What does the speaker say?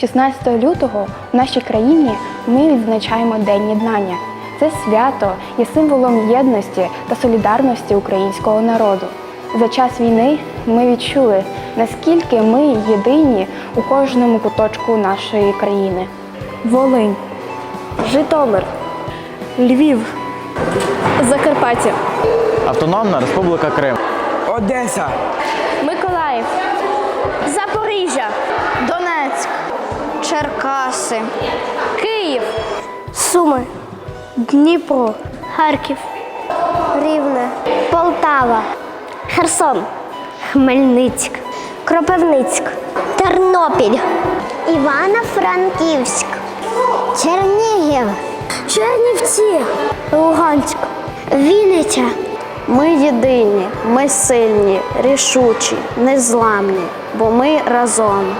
16 лютого в нашій країні ми відзначаємо День єднання. Це свято є символом єдності та солідарності українського народу. За час війни ми відчули, наскільки ми єдині у кожному куточку нашої країни. Волинь, Житомир, Львів, Закарпаття, Автономна Республіка Крим. Одеса, Миколаїв, Черкаси, Київ, Суми, Дніпро, Харків, Рівне, Полтава, Херсон, Хмельницьк, Кропивницьк, Тернопіль, Івано-Франківськ, Чернігів, Чернівці, Луганськ, Вінниця. Ми єдині, ми сильні, рішучі, незламні, бо ми разом.